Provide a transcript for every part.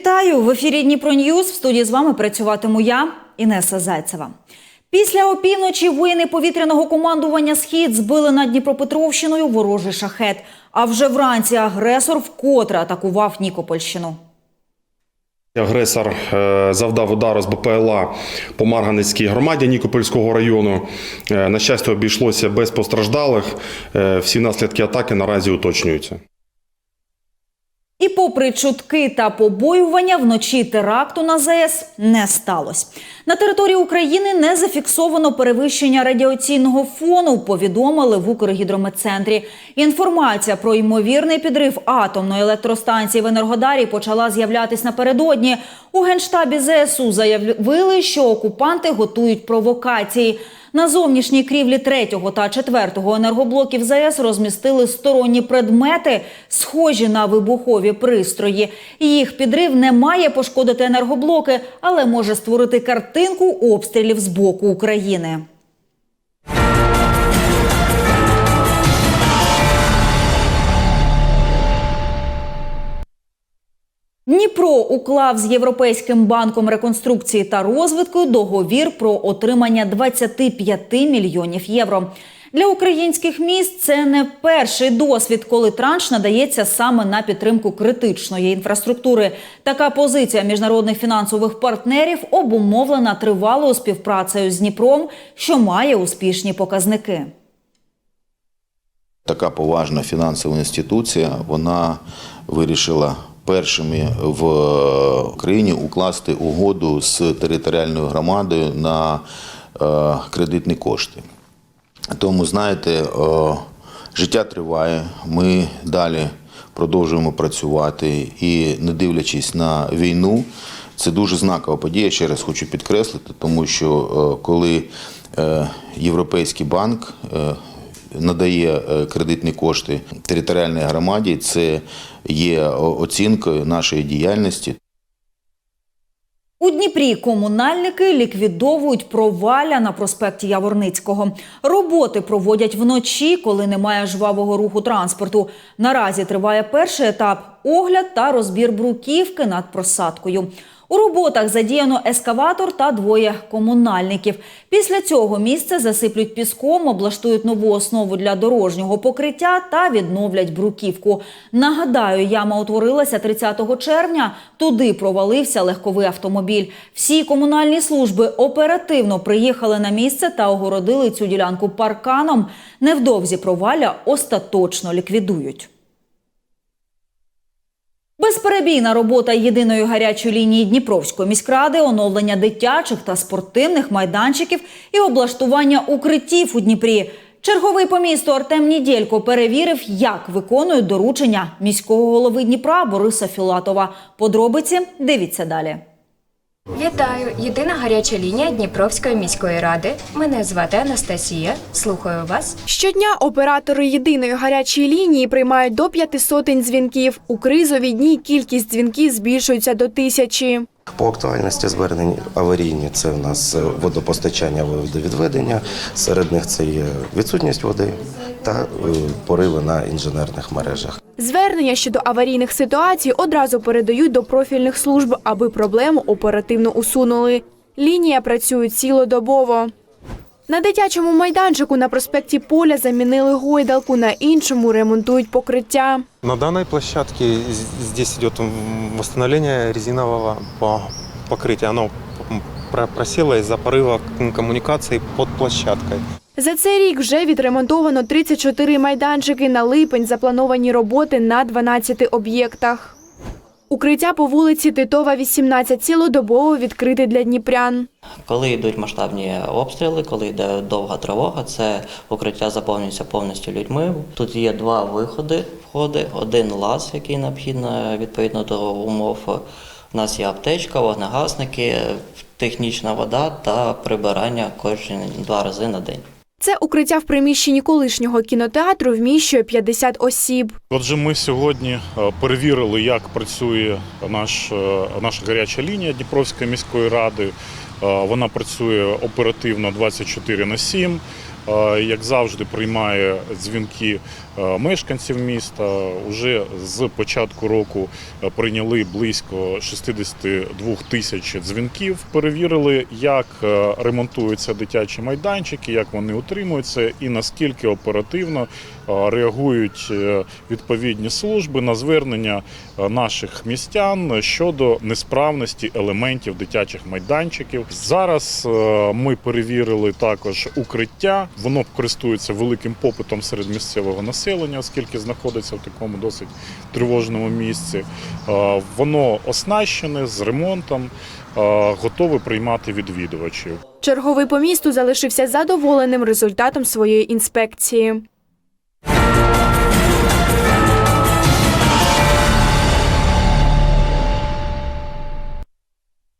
Вітаю в ефірі Дніпро Ньюз. В студії з вами працюватиму я, Інеса Зайцева. Після опівночі воїни повітряного командування Схід збили над Дніпропетровщиною ворожий шахет. А вже вранці агресор вкотре атакував Нікопольщину. Агресор е, завдав удару з БПЛА по Марганецькій громаді Нікопольського району. Е, На щастя, обійшлося без постраждалих. Е, Всі наслідки атаки наразі уточнюються. І попри чутки та побоювання, вночі теракту на ЗАЕС не сталося. На території України не зафіксовано перевищення радіаційного фону, повідомили в Укргідрометцентрі. Інформація про ймовірний підрив атомної електростанції в Енергодарі почала з'являтись напередодні. У генштабі ЗСУ заявили, що окупанти готують провокації. На зовнішній крівлі третього та четвертого енергоблоків ЗАЕС розмістили сторонні предмети, схожі на вибухові пристрої. Їх підрив не має пошкодити енергоблоки, але може створити картинку обстрілів з боку України. Дніпро уклав з Європейським банком реконструкції та розвитку договір про отримання 25 мільйонів євро. Для українських міст це не перший досвід, коли транш надається саме на підтримку критичної інфраструктури. Така позиція міжнародних фінансових партнерів обумовлена тривалою співпрацею з Дніпром, що має успішні показники. Така поважна фінансова інституція вона вирішила першими в Україні укласти угоду з територіальною громадою на е, кредитні кошти. Тому, знаєте, е, життя триває. Ми далі продовжуємо працювати і, не дивлячись на війну, це дуже знакова подія. Ще раз хочу підкреслити, тому що е, коли е, Європейський банк е, надає е, кредитні кошти територіальній громаді, це є оцінкою нашої діяльності. У Дніпрі комунальники ліквідовують провалля на проспекті Яворницького. Роботи проводять вночі, коли немає жвавого руху транспорту. Наразі триває перший етап огляд та розбір бруківки над просадкою. У роботах задіяно ескаватор та двоє комунальників. Після цього місце засиплють піском, облаштують нову основу для дорожнього покриття та відновлять бруківку. Нагадаю, яма утворилася 30 червня. Туди провалився легковий автомобіль. Всі комунальні служби оперативно приїхали на місце та огородили цю ділянку парканом. Невдовзі провалля остаточно ліквідують. Безперебійна робота єдиної гарячої лінії Дніпровської міськради, оновлення дитячих та спортивних майданчиків і облаштування укриттів у Дніпрі. Черговий по місту Артем Нідєлько перевірив, як виконують доручення міського голови Дніпра Бориса Філатова. Подробиці дивіться далі. Вітаю! Єдина гаряча лінія Дніпровської міської ради. Мене звати Анастасія. Слухаю вас. Щодня оператори єдиної гарячої лінії приймають до п'яти сотень дзвінків. У кризові дні кількість дзвінків збільшується до тисячі. По актуальності звернень аварійні це у нас е, водопостачання, водовідведення. Серед них це є відсутність води та е, пориви на інженерних мережах. Звернення щодо аварійних ситуацій одразу передають до профільних служб, аби проблему оперативно усунули. Лінія працює цілодобово. На дитячому майданчику на проспекті Поля замінили гойдалку, на іншому ремонтують покриття. На данной площадке з- здесь идет м, восстановление резинового по- покрытия. Оно м, про- просело из-за порыва За цей рік вже відремонтовано 34 майданчики. На липень заплановані роботи на 12 об'єктах. Укриття по вулиці Титова, 18, цілодобово відкрите для дніпрян. Коли йдуть масштабні обстріли, коли йде довга тривога, це укриття заповнюється повністю людьми. Тут є два виходи, входи, один лаз, який необхідно відповідно до умов. У нас є аптечка, вогнегасники, технічна вода та прибирання кожні два рази на день. Це укриття в приміщенні колишнього кінотеатру вміщує 50 осіб. Отже, ми сьогодні е, перевірили, як працює наш, е, наша гаряча лінія Дніпровської міської ради. Е, Вона працює оперативно 24 на 7. Е, як завжди, приймає дзвінки е, мешканців міста. Уже з початку року е, прийняли близько 62 тисяч дзвінків. Перевірили, як ремонтуються дитячі майданчики, як вони утримуються і наскільки оперативно реагують відповідні служби на звернення наших містян щодо несправності елементів дитячих майданчиків. Зараз ми перевірили також укриття. Воно користується великим попитом серед місцевого населення, оскільки знаходиться в такому досить тривожному місці. Воно оснащене з ремонтом, готове приймати відвідувачів. Черговий по місту залишився задоволеним результатом своєї інспекції.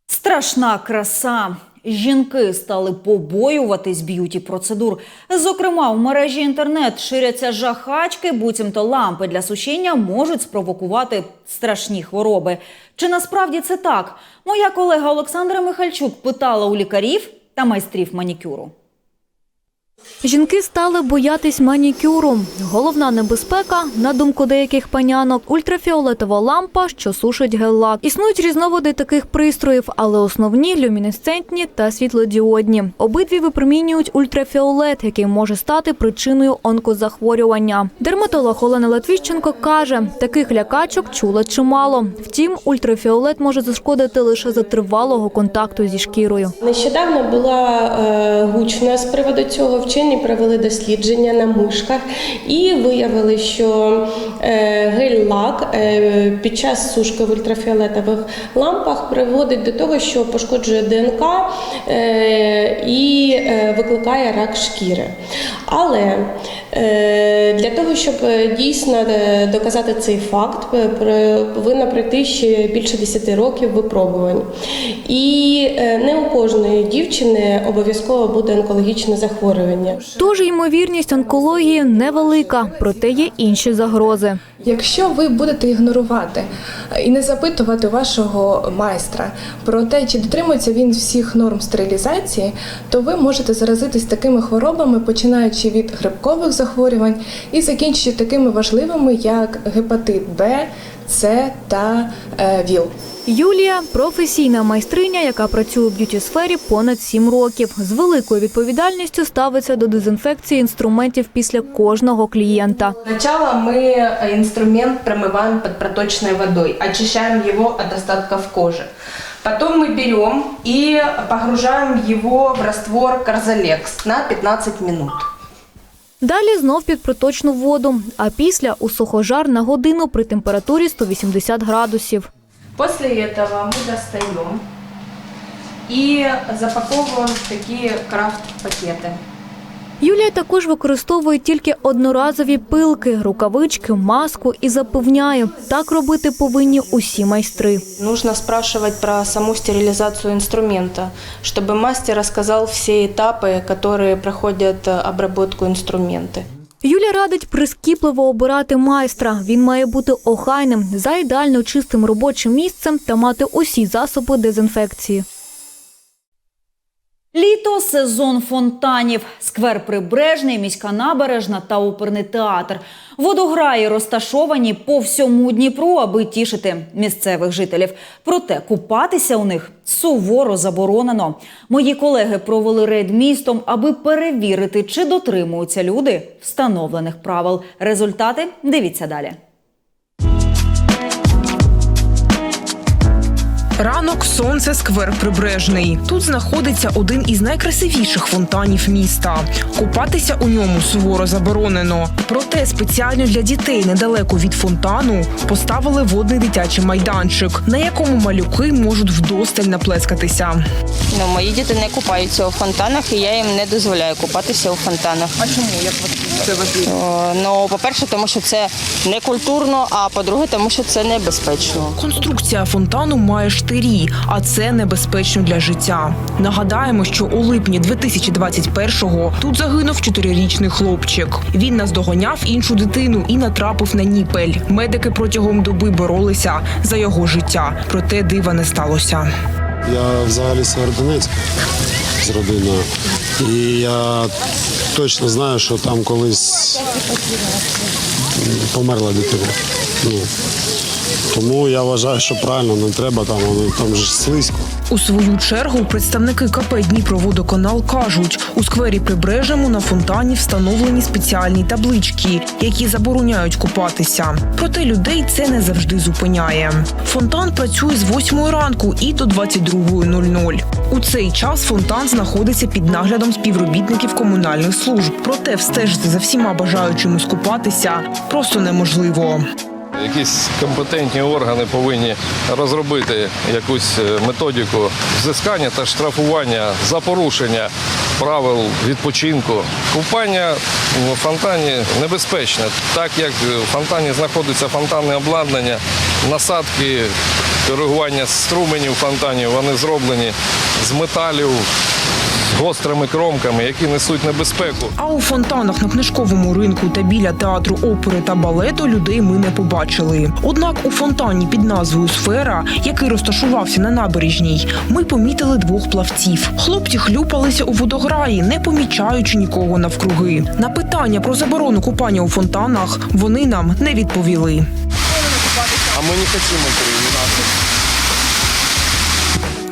Страшна краса. Жінки стали побоюватись б'юті процедур. Зокрема, в мережі інтернет ширяться жахачки, буцімто лампи для сушіння можуть спровокувати страшні хвороби. Чи насправді це так? Моя колега Олександра Михальчук питала у лікарів та майстрів манікюру. Жінки стали боятись манікюру. Головна небезпека, на думку деяких панянок, ультрафіолетова лампа, що сушить гель-лак. Існують різновиди таких пристроїв, але основні люмінесцентні та світлодіодні. Обидві випромінюють ультрафіолет, який може стати причиною онкозахворювання. Дерматолог Олена Латвіщенко каже, таких лякачок чула чимало. Втім, ультрафіолет може зашкодити лише за тривалого контакту зі шкірою. Нещодавно була е, гучна з приводу цього. Вчені провели дослідження на мишках і виявили, що гель-лак е, під час сушки в ультрафіолетових лампах приводить до того, що пошкоджує ДНК е, і е, викликає рак шкіри. Але для того, щоб дійсно доказати цей факт, повинно пройти ще більше 10 років випробувань. І не у кожної дівчини обов'язково буде онкологічне захворювання. Тож ймовірність онкології невелика, проте є інші загрози. Якщо ви будете ігнорувати і не запитувати вашого майстра про те, чи дотримується він всіх норм стерилізації, то ви можете заразитись такими хворобами, починаючи від грибкових захворювань і закінчуючи такими важливими, як гепатит Б, С та е, ВІЛ. Юлія професійна майстриня, яка працює в б'юті сфері понад сім років. З великою відповідальністю ставиться до дезінфекції інструментів після кожного клієнта. Сначала мы инструмент промываем под проточной водой, очищаем его от остатков кожи. Потом мы берем и погружаем его в раствор Карзалекс на 15 минут. Далі знов під проточну воду, а після у сухожар на годину при температурі 180 градусів. После этого мы достаем и запаковываем в такие крафт-пакеты. Юлія також використовує тільки одноразові пилки, рукавички, маску і запевняє, так робити повинні усі майстри. Нужно спрашивать про саму стерилизацию инструмента, чтобы мастер рассказал все этапы, которые проходят э, обработку инструмента. Юля радить прискіпливо обирати майстра. Він має бути охайним, за ідеально чистим робочим місцем та мати усі засоби дезінфекції. Літо сезон фонтанів, сквер Прибережний, міська набережна та оперний театр. Водограї розташовані по всьому Дніпру, аби тішити місцевих жителів. Проте купатися у них суворо заборонено. Мої колеги провели рейд містом, аби перевірити, чи дотримуються люди встановлених правил. Результати дивіться далі. Ранок, сонце, сквер прибережний. Тут знаходиться один із найкрасивіших фонтанів міста. Купатися у ньому суворо заборонено. Проте спеціально для дітей недалеко від фонтану поставили водний дитячий майданчик, на якому малюки можуть вдосталь наплескатися. Ну, мої діти не купаються у фонтанах, і я їм не дозволяю купатися у фонтанах. А чому як це О, Ну, по-перше, тому що це не культурно, а по-друге, тому що це небезпечно. Конструкція фонтану має штирі, а це небезпечно для життя. Нагадаємо, що у липні 2021-го тут загинув чотирирічний хлопчик. Він наздоганяв іншу дитину і натрапив на ніпель. Медики протягом доби боролися за його життя, проте дива не сталося. Я взагалі з Северодонецька. З родиною. І я точно знаю, що там колись померла дитина. Ну, тому я вважаю, що правильно не треба там, воно там ж слизько. У свою чергу представники КП Дніпроводоканал кажуть, у сквері Прибережному на фонтані встановлені спеціальні таблички, які забороняють купатися. Проте людей це не завжди зупиняє. Фонтан працює з 8 ранку і до 22.00. У цей час фонтан знаходиться під наглядом співробітників комунальних служб. Проте встежити за всіма бажаючими скупатися просто неможливо. Якісь компетентні органи повинні розробити якусь е, методику взискання та штрафування за порушення правил відпочинку. Купання у фонтані небезпечне, так як в фонтані знаходиться фонтанне обладнання, насадки коригування струменів фонтанів, вони зроблені з металів. Гострими кромками, які несуть небезпеку. А у фонтанах на книжковому ринку та біля театру опери та балету людей ми не побачили. Однак у фонтані під назвою Сфера, який розташувався на набережній, ми помітили двох плавців. Хлопці хлюпалися у водограї, не помічаючи нікого навкруги. На питання про заборону купання у фонтанах вони нам не відповіли. А ми не хочемо перевіряти.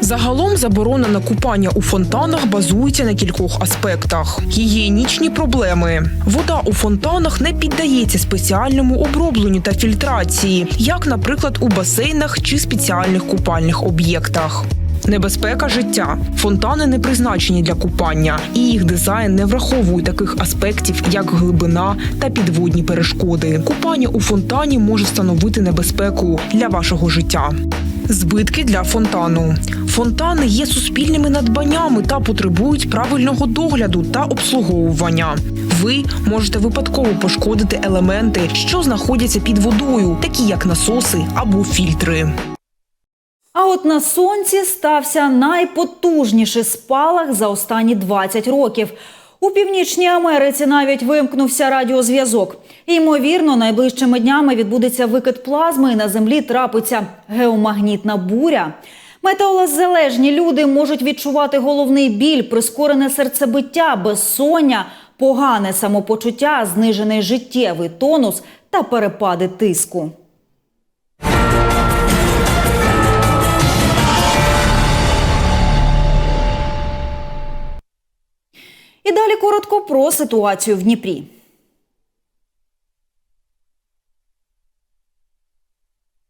Загалом заборона на купання у фонтанах базується на кількох аспектах: гігієнічні проблеми. Вода у фонтанах не піддається спеціальному обробленню та фільтрації, як, наприклад, у басейнах чи спеціальних купальних об'єктах. Небезпека життя. Фонтани не призначені для купання, і їх дизайн не враховує таких аспектів, як глибина та підводні перешкоди. Купання у фонтані може становити небезпеку для вашого життя. Збитки для фонтану. Фонтани є суспільними надбаннями та потребують правильного догляду та обслуговування. Ви можете випадково пошкодити елементи, що знаходяться під водою, такі як насоси або фільтри. А от на сонці стався найпотужніший спалах за останні 20 років. У північній Америці навіть вимкнувся радіозв'язок. Ймовірно, найближчими днями відбудеться викид плазми, і на землі трапиться геомагнітна буря. Метеолозалежні люди можуть відчувати головний біль, прискорене серцебиття, безсоння, погане самопочуття, знижений життєвий тонус та перепади тиску. І далі коротко про ситуацію в Дніпрі.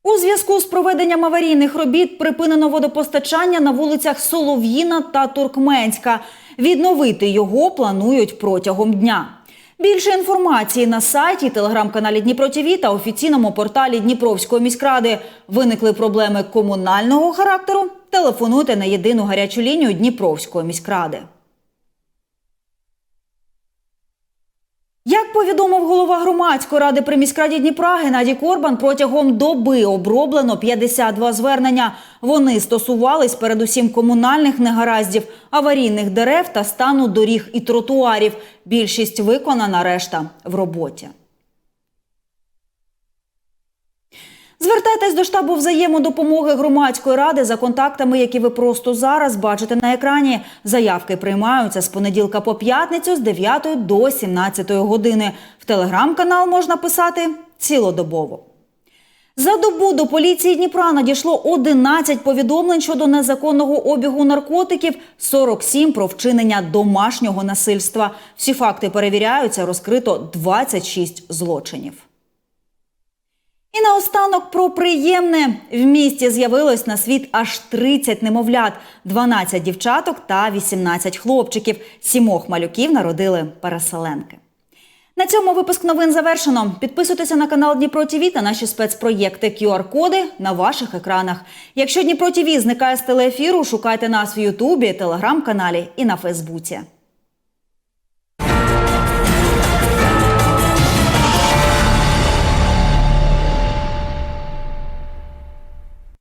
У зв'язку з проведенням аварійних робіт припинено водопостачання на вулицях Солов'їна та Туркменська. Відновити його планують протягом дня. Більше інформації на сайті, телеграм-каналі Дніпро ТІВІ та офіційному порталі Дніпровської міськради. Виникли проблеми комунального характеру. Телефонуйте на єдину гарячу лінію Дніпровської міськради. Як повідомив голова громадської ради при міськраді Дніпра Геннадій Корбан, протягом доби оброблено 52 звернення. Вони стосувались передусім комунальних негараздів, аварійних дерев та стану доріг і тротуарів. Більшість виконана, решта в роботі. Звертайтесь до штабу взаємодопомоги громадської ради за контактами, які ви просто зараз бачите на екрані. Заявки приймаються з понеділка по п'ятницю з 9 до 17 години. В телеграм-канал можна писати цілодобово. За добу до поліції Дніпра надійшло 11 повідомлень щодо незаконного обігу наркотиків, 47 про вчинення домашнього насильства. Всі факти перевіряються, розкрито 26 злочинів. І наостанок про приємне. В місті з'явилось на світ аж 30 немовлят, 12 дівчаток та 18 хлопчиків. Сімох малюків народили переселенки. На цьому випуск новин завершено. Підписуйтеся на канал Дніпро ТІВІ та наші спецпроєкти QR-коди на ваших екранах. Якщо Дніпро ТІВІ зникає з телеефіру, шукайте нас в Ютубі, телеграм-каналі і на Фейсбуці.